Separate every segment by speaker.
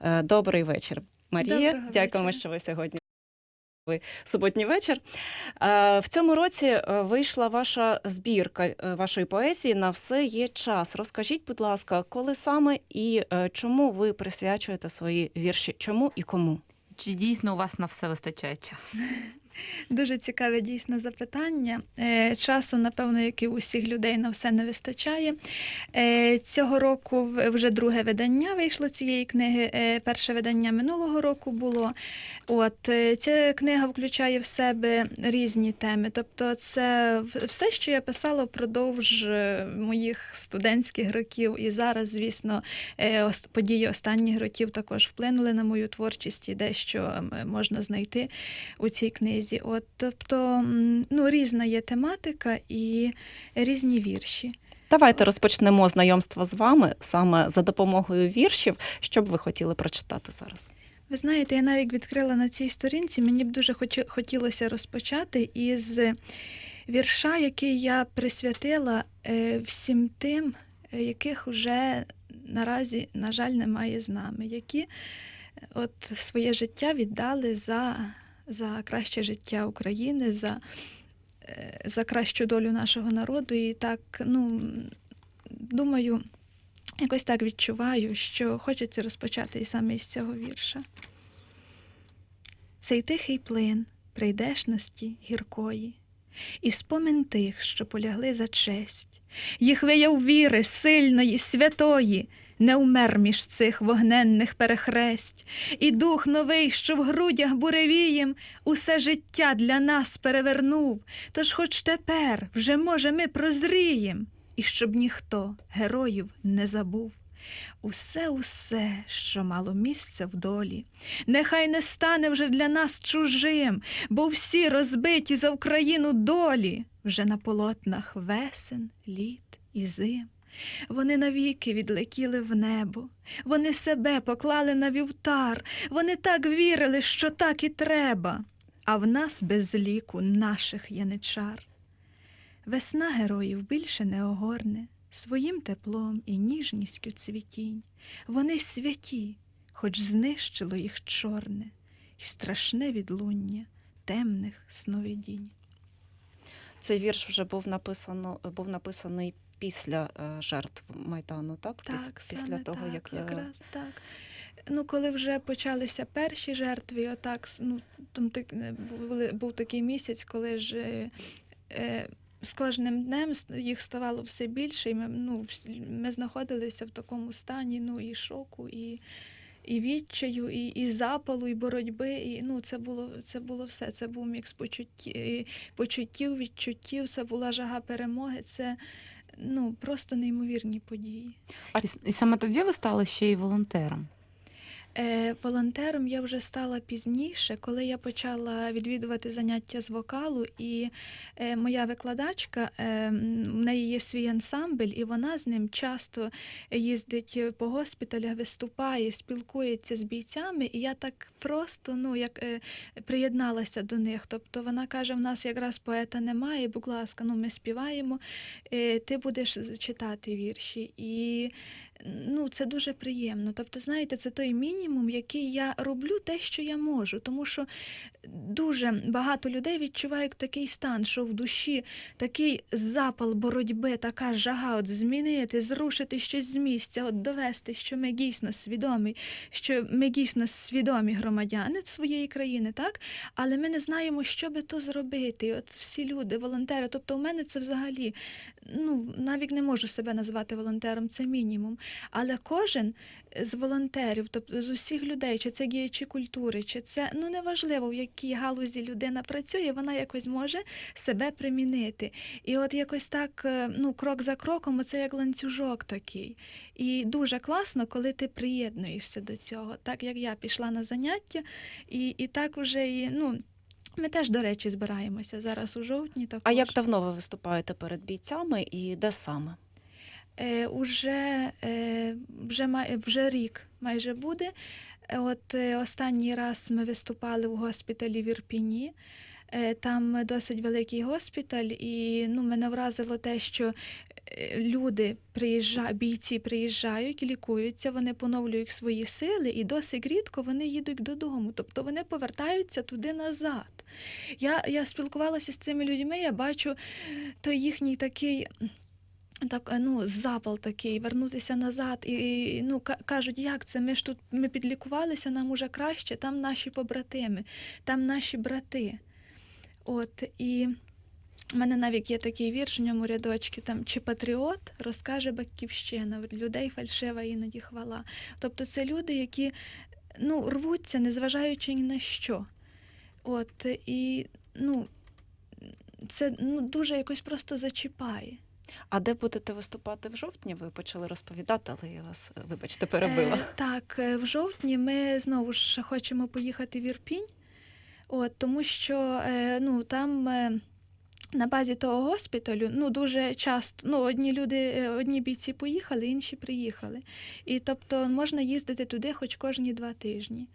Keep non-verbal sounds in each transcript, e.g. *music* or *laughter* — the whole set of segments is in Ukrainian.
Speaker 1: Е, Добрий вечір, Марія.
Speaker 2: Доброго
Speaker 1: Дякуємо,
Speaker 2: вечора.
Speaker 1: що ви сьогодні. ви Суботній вечір. Е, В цьому році е, вийшла ваша збірка вашої поезії на все є час. Розкажіть, будь ласка, коли саме і чому ви присвячуєте свої вірші? Чому і кому?
Speaker 3: Чи дійсно у вас на все вистачає часу? *laughs*
Speaker 2: Дуже цікаве дійсно запитання. Е, Часу, напевно, як і у всіх людей, на все не вистачає. Е, Цього року вже друге видання вийшло цієї книги. Е, Перше видання минулого року було. От ця книга включає в себе різні теми. Тобто, це все, що я писала впродовж моїх студентських років. І зараз, звісно, події останніх років також вплинули на мою творчість і дещо можна знайти у цій книзі. От, тобто, ну, різна є тематика і різні вірші.
Speaker 1: Давайте розпочнемо знайомство з вами саме за допомогою віршів. Що б ви хотіли прочитати зараз?
Speaker 2: Ви знаєте, я навіть відкрила на цій сторінці. Мені б дуже хотілося розпочати із вірша, який я присвятила е, всім тим, е, яких вже наразі, на жаль, немає з нами, які е, от своє життя віддали за, за краще життя України, за, е, за кращу долю нашого народу. І так, ну, думаю, якось так відчуваю, що хочеться розпочати і саме із цього вірша. Цей тихий плин прийдешності гіркої, і спомин тих, що полягли за честь, їх вияв віри сильної, святої, не умер між цих вогненних перехресть, і дух новий, що в грудях буревієм, усе життя для нас перевернув. Тож хоч тепер вже, може, ми прозрієм, і щоб ніхто героїв не забув. Усе, усе, що мало місце в долі, нехай не стане вже для нас чужим, бо всі розбиті за Україну долі. Вже на полотнах весен, літ і зим. Вони навіки відлетіли в небо, вони себе поклали на вівтар, вони так вірили, що так і треба, а в нас без ліку наших яничар. Весна героїв більше не огорне своїм теплом і ніжністю цвітінь. Вони святі, хоч знищило їх чорне і страшне відлуння темних сновидінь.
Speaker 1: Цей вірш вже був написано, був написаний після е, жертв майдану, так?
Speaker 2: Так,
Speaker 1: після
Speaker 2: саме
Speaker 1: того,
Speaker 2: так,
Speaker 1: як е,
Speaker 2: якраз так. Ну, коли вже почалися перші жертви, отак, ну, там е, був такий місяць, коли ж е, з кожним днем їх ставало все більше, і ми, ну, ми знаходилися в такому стані ну, і шоку, і, і відчаю, і, і запалу, і боротьби. І, ну, це, було, це було все. Це був мікс почуттів, почуттів, відчуттів, це була жага перемоги. Це ну, просто неймовірні події.
Speaker 3: І, і саме тоді ви стали ще й волонтером.
Speaker 2: Е, волонтером я вже стала пізніше, коли я почала відвідувати заняття з вокалу, і е, моя викладачка, е, в неї є свій ансамбль, і вона з ним часто їздить по госпіталях, виступає, спілкується з бійцями. І я так просто ну, як, приєдналася до них. Тобто вона каже: в нас якраз поета немає, будь ласка, ну, ми співаємо, ти будеш читати вірші. І ну, це дуже приємно. Тобто, знаєте, це той мінімум, який я роблю те, що я можу. Тому що дуже багато людей відчувають такий стан, що в душі такий запал боротьби, така жага, от змінити, зрушити щось з місця, от довести, що ми дійсно свідомі, що ми дійсно свідомі громадяни своєї країни, так? Але ми не знаємо, що би то зробити. От всі люди, волонтери. Тобто, у мене це взагалі ну, навіть не можу себе назвати волонтером, це мінімум. Але кожен з волонтерів, тобто з усіх людей, чи це діячі культури, чи це ну неважливо, в якій галузі людина працює, вона якось може себе примінити. І от якось так, е, ну, крок за кроком, це як ланцюжок такий. І дуже класно, коли ти приєднуєшся до цього, так як я пішла на заняття, і, і так уже і ну. Ми теж, до речі, збираємося зараз у жовтні. Також.
Speaker 1: А як давно ви виступаєте перед бійцями і де саме?
Speaker 2: Е, уже, е, вже, май- вже рік майже буде. От е, останній раз ми виступали в госпіталі в Ірпіні. Е, Там досить великий госпіталь, і ну, мене вразило те, що е, люди приїжджають, бійці приїжджають, лікуються, вони поновлюють свої сили, і досить рідко вони їдуть додому. Тобто вони повертаються туди назад. Я, я спілкувалася з цими людьми, я бачу той їхній такий. Так, е, ну, запал такий, вернутися назад. І, і ну, ка- кажуть, як це? Ми ж тут ми підлікувалися, нам уже краще, там наші побратими, там наші брати. От, і в мене навіть є такий вірш, в ньому рядочки там чи патріот розкаже батьківщина, людей фальшива іноді хвала. Тобто це люди, які ну, рвуться, незважаючи ні на що. От, і ну, це ну, дуже якось просто зачіпає.
Speaker 1: А де будете виступати в жовтні? Ви почали розповідати, але я вас, е, вибачте, перебила.
Speaker 2: Е, так, е, в жовтні ми знову ж хочемо поїхати в Ірпінь, от, тому що е, ну, там. е, На базі того госпіталю ну дуже часто ну одні люди, е, одні бійці поїхали, інші приїхали. І тобто можна їздити туди хоч кожні два тижні.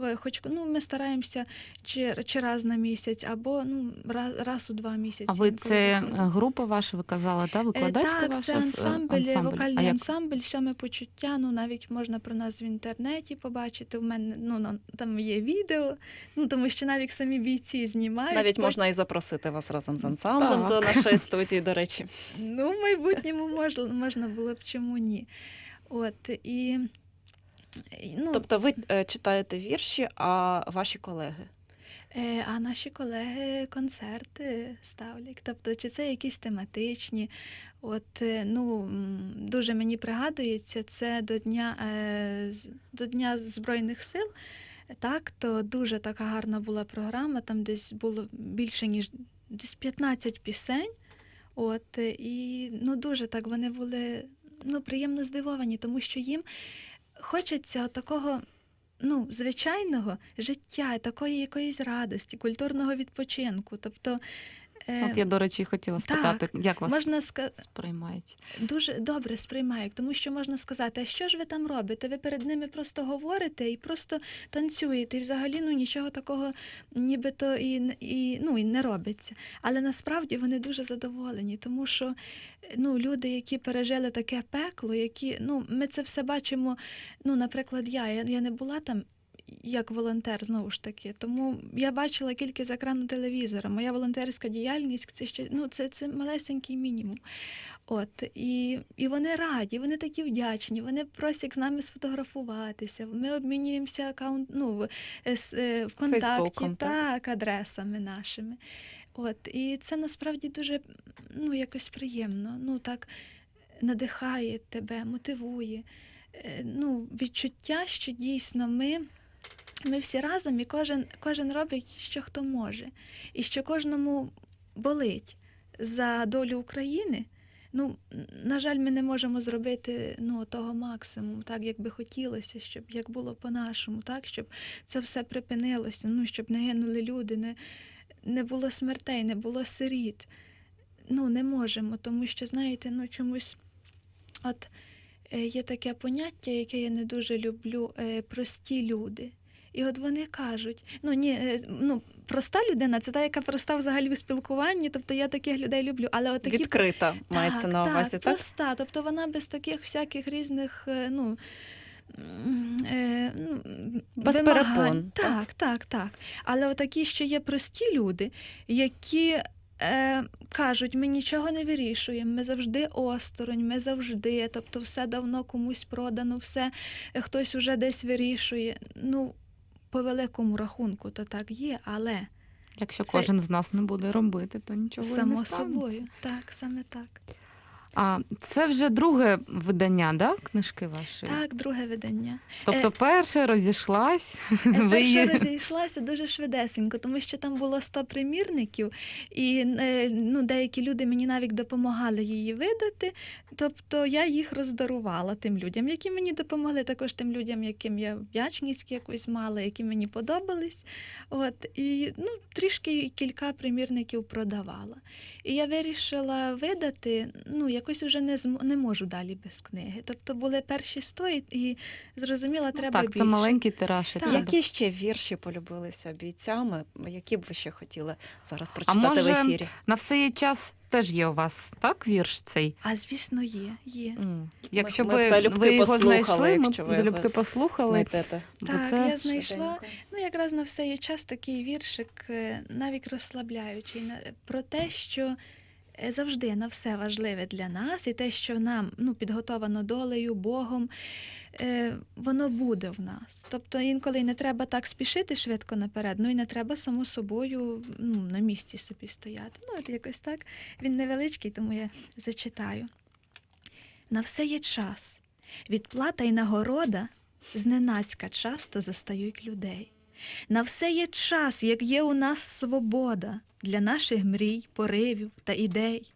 Speaker 2: Е, Хоч ну ми стараємося чи, чи раз на місяць, або ну раз, раз у два місяці.
Speaker 3: А ви це е,
Speaker 2: виходить.
Speaker 3: група ваша, ви казали, та
Speaker 2: Е,
Speaker 3: викладацька
Speaker 2: Так,
Speaker 3: ваша
Speaker 2: це
Speaker 3: с- е,
Speaker 2: ансамбль, вокальний
Speaker 3: А як
Speaker 2: ансамбль, сьоме почуття. Ну навіть можна про нас в інтернеті побачити. У мене ну там є відео. Ну тому що навіть самі бійці знімають.
Speaker 1: Навіть можна і запросити вас разом з ансамблем
Speaker 3: Так.
Speaker 1: до нашої *laughs* студії, до речі.
Speaker 2: Ну, в майбутньому можна, можна було б чому ні. От і, ну,
Speaker 1: Тобто ви е, читаєте вірші, а ваші колеги?
Speaker 2: Е, А наші колеги концерти ставлять. Тобто, чи це якісь тематичні. От, е, ну, дуже мені пригадується, це до Дня, е, до Дня Збройних сил. Так, то дуже така гарна була програма, там десь було більше, ніж десь 15 пісень. От, і ну, дуже так вони були ну, приємно здивовані, тому що їм хочеться такого ну, звичайного життя, такої якоїсь радості, культурного відпочинку. Тобто,
Speaker 3: От я, до речі, хотіла
Speaker 2: так,
Speaker 3: спитати, як вас
Speaker 2: можна ска-
Speaker 3: сприймають?
Speaker 2: дуже добре сприймають, тому що можна сказати, а що ж ви там робите? Ви перед ними просто говорите і просто танцюєте, і взагалі ну, нічого такого нібито і, і, ну, і не робиться. Але насправді вони дуже задоволені, тому що ну, люди, які пережили таке пекло, які ну, ми це все бачимо. Ну, наприклад, я, я, я не була там. Як волонтер, знову ж таки, тому я бачила тільки з екрану телевізора. Моя волонтерська діяльність це ще ну це, це малесенький мінімум. От і, і вони раді, вони такі вдячні. Вони просять з нами сфотографуватися. Ми обмінюємося аккаунт, ну, в, е, с- е, ВКонтакті,
Speaker 1: так?
Speaker 2: так, адресами нашими. От і це насправді дуже ну, якось приємно. Ну так надихає тебе, мотивує. Е, Ну, відчуття, що дійсно ми. Ми всі разом, і кожен, кожен робить, що хто може, і що кожному болить за долю України. Ну, на жаль, ми не можемо зробити ну, того максимуму, так як би хотілося, щоб як було по-нашому, так, щоб це все припинилося, ну, щоб не гинули люди, не, не було смертей, не було сиріт. Ну, не можемо, тому що, знаєте, ну чомусь от е, є таке поняття, яке я не дуже люблю, е, прості люди. І от вони кажуть, ну ні, е, ну проста людина це та, яка проста взагалі у спілкуванні, тобто я таких людей люблю. Але от такі
Speaker 1: Відкрита мається на увазі, так?
Speaker 2: проста. Тобто вона без таких всяких різних, е, ну. Е, ну,
Speaker 1: Без
Speaker 2: вимагань.
Speaker 1: перепон, так?
Speaker 2: Так, так, так. Але отакі, що є прості люди, які е, кажуть, ми нічого не вирішуємо, ми завжди осторонь, ми завжди, тобто все давно комусь продано, все хтось уже десь вирішує. Ну, по великому рахунку, то так є, але
Speaker 3: Якщо
Speaker 2: Це-
Speaker 3: кожен з нас не буде робити, то нічого
Speaker 2: само
Speaker 3: не станеться.
Speaker 2: собою. Так, саме так.
Speaker 3: А це вже друге видання, да, книжки ваші?
Speaker 2: Так, друге видання.
Speaker 3: Тобто
Speaker 2: Е,
Speaker 3: перше розійшлась,
Speaker 2: Е, *laughs*
Speaker 3: ви
Speaker 2: Перша розійшлася дуже швидесенько, тому що там було 100 примірників, і е, ну, деякі люди мені навіть допомагали її видати. Тобто я їх роздарувала тим людям, які мені допомогли, також тим людям, яким я вдячність якусь мала, які мені подобались. От, і ну, трішки кілька примірників продавала. І я вирішила видати, ну, якось вже не зм- не можу далі без книги. Тобто були перші сто і, і зрозуміла, треба
Speaker 3: Ну, так,
Speaker 2: більше.
Speaker 3: це маленький тираж.
Speaker 2: Так.
Speaker 1: Які ще вірші полюбилися бійцями? Які б ви ще хотіли зараз
Speaker 3: А
Speaker 1: прочитати
Speaker 3: може,
Speaker 1: в ефірі?
Speaker 3: на все є час теж є у вас, так, вірш цей?
Speaker 2: А звісно, є. є.
Speaker 3: М. Якщо
Speaker 1: ми б залюбки
Speaker 3: ви його
Speaker 1: послухали,
Speaker 3: знайшли, ми
Speaker 1: якщо
Speaker 3: б
Speaker 1: ви
Speaker 3: залюбки послухали.
Speaker 1: Знайдете.
Speaker 2: Так,
Speaker 3: це
Speaker 2: я знайшла.
Speaker 1: швиденько.
Speaker 2: Ну, якраз на все є час такий віршик, е, навіть розслабляючий, на- про те, що завжди на все важливе для нас, і те, що нам ну, підготовано долею, Богом, е, воно буде в нас. Тобто інколи не треба так спішити швидко наперед, ну і не треба само собою ну, на місці собі стояти. Ну, от якось так. Він невеличкий, тому я зачитаю. На все є час. Відплата й нагорода зненацька часто застають людей. На все є час, як є у нас свобода для наших мрій, поривів та ідей.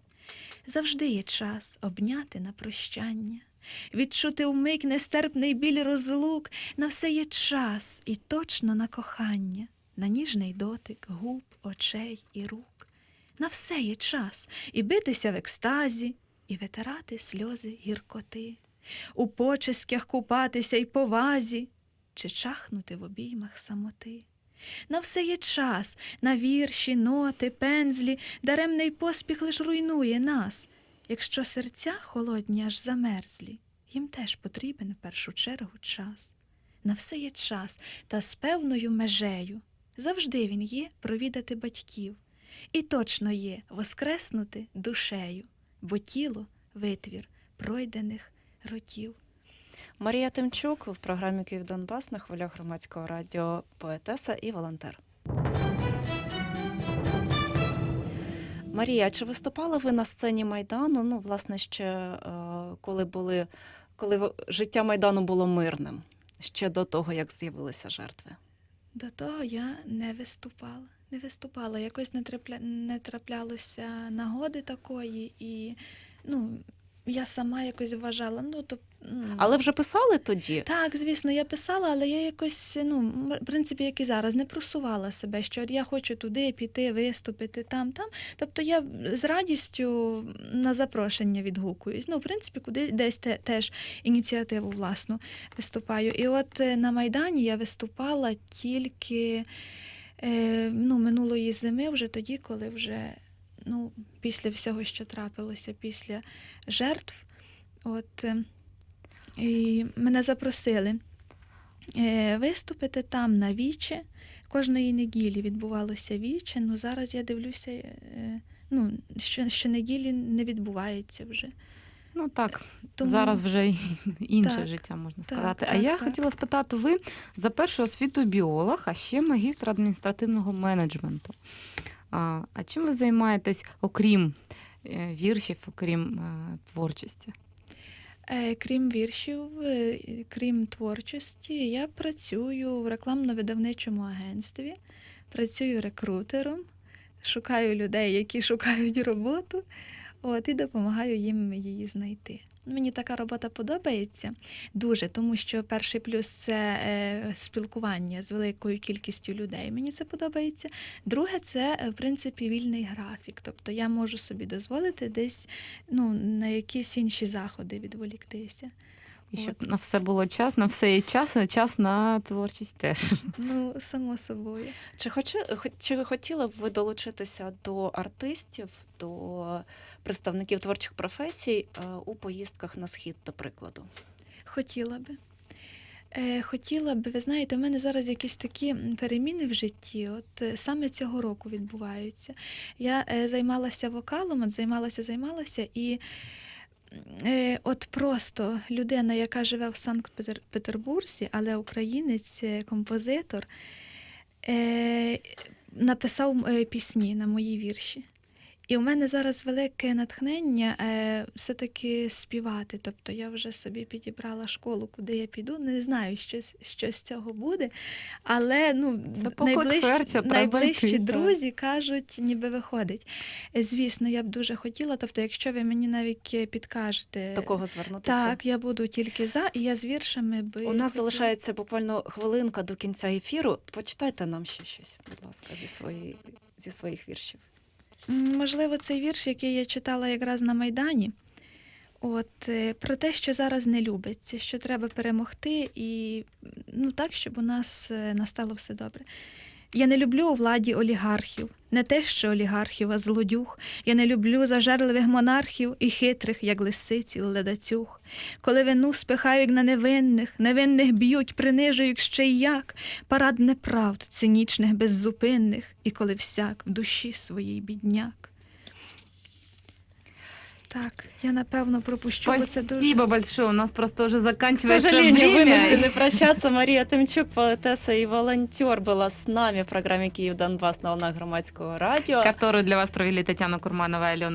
Speaker 2: Завжди є час обняти на прощання, відчути вмить нестерпний біль розлук, на все є час і точно на кохання, на ніжний дотик губ, очей і рук. На все є час і битися в екстазі, і витирати сльози гіркоти, у поческях купатися й повазі, чи чахнути в обіймах самоти. На все є час, на вірші, ноти, пензлі, даремний поспіх лиш руйнує нас. Якщо серця холодні аж замерзлі, їм теж потрібен в першу чергу час. На все є час та з певною межею. Завжди він є провідати батьків, і точно є воскреснути душею, бо тіло витвір пройдених років.
Speaker 1: Марія Тимчук в програмі Київ Донбас на хвилях громадського радіо поетеса і волонтер. Марія, чи виступали ви на сцені Майдану? Ну, власне, ще е, коли були, коли життя Майдану було мирним, ще до того, як з'явилися жертви.
Speaker 2: До того я не виступала. Не виступала. Якось не, трапля... не траплялося нагоди такої, і ну, я сама якось вважала. Ну, то,
Speaker 1: Але вже писали тоді?
Speaker 2: Так, звісно, я писала, але я якось, ну, в принципі, як і зараз, не просувала себе, що от я хочу туди піти, виступити там, там. Тобто я з радістю на запрошення відгукуюсь. Ну, в принципі, куди десь те, теж ініціативу власну виступаю. І от е, на Майдані я виступала тільки е, ну, минулої зими, вже тоді, коли вже ну, після всього, що трапилося, після жертв. От, е, і мене запросили е, виступити там на віче. Кожної неділі відбувалося віче. Ну зараз я дивлюся, е, ну, що, що неділі не відбувається вже.
Speaker 3: Ну так,
Speaker 2: Тому
Speaker 3: зараз вже інше
Speaker 2: Так,
Speaker 3: життя, можна
Speaker 2: так,
Speaker 3: сказати. а
Speaker 2: так,
Speaker 3: я
Speaker 2: так.
Speaker 3: хотіла спитати, ви за першу освіту біолог, а ще магістр адміністративного менеджменту. А, чим ви займаєтесь, окрім е, віршів, окрім е, творчості?
Speaker 2: Е, Крім віршів, крім творчості, я працюю в рекламно-видавничому агентстві, працюю рекрутером, шукаю людей, які *laughs* шукають роботу, от, і допомагаю їм її знайти. Мені така робота подобається дуже, тому що перший плюс це е, спілкування з великою кількістю людей. Мені це подобається. Друге, це е, в принципі вільний графік. Тобто я можу собі дозволити десь ну, на якісь інші заходи відволіктися.
Speaker 3: І щоб
Speaker 2: От.
Speaker 3: на все було час, на все є час, а час на творчість теж.
Speaker 2: Ну, само собою.
Speaker 1: Чи, хоче, хо- чи хотіли б ви долучитися до артистів, до представників творчих професій е, у поїздках на схід, до прикладу?
Speaker 2: Хотіла би. Е, хотіла би, ви знаєте, в мене зараз якісь такі переміни в житті, от е, саме цього року відбуваються. Я займалася вокалом, от займалася, займалася, і от просто людина, яка живе в Санкт-Петербурзі, але українець, е, композитор, е, написав е, пісні на мої вірші. І у мене зараз велике натхнення е, все-таки співати. Тобто я вже собі підібрала школу, куди я піду. Не знаю, що, з- що з цього буде. Але ну,
Speaker 3: Це
Speaker 2: найближчі,
Speaker 3: серця,
Speaker 2: найближчі друзі кажуть, ніби виходить. Звісно, я б дуже хотіла. Тобто, якщо ви мені навіть е, підкажете,
Speaker 1: До кого звернутися?
Speaker 2: так, я буду тільки за, і я з віршами би.
Speaker 1: У нас
Speaker 2: хотіла.
Speaker 1: залишається буквально хвилинка до кінця ефіру. Почитайте нам ще щось, будь ласка, зі, свої, зі своїх віршів.
Speaker 2: Можливо, цей вірш, який я читала якраз на Майдані. От е, про те, що зараз не любиться, що треба перемогти, і ну так, щоб у нас е, настало все добре. Я не люблю у владі олігархів, не те, що олігархів, а злодюг. Я не люблю зажерливих монархів і хитрих, як лисиці, ледацюг. Коли вину спихають на невинних, невинних б'ють, принижують ще й як, парад неправд, цинічних, беззупинних, і коли всяк в душі своїй бідняк. Так, я напевно пропущу, бо це дуже.
Speaker 3: Спасибо большое. У нас просто уже
Speaker 1: К
Speaker 3: заканчивается
Speaker 1: сожалению,
Speaker 3: время.
Speaker 1: вынуждены прощаться. Мария Тимчук, поэтесса и волонтер, была с нами в программе «Киев Донбасс» на волнах громадского радио.
Speaker 3: Которую для вас провели Татьяна Курманова и Алена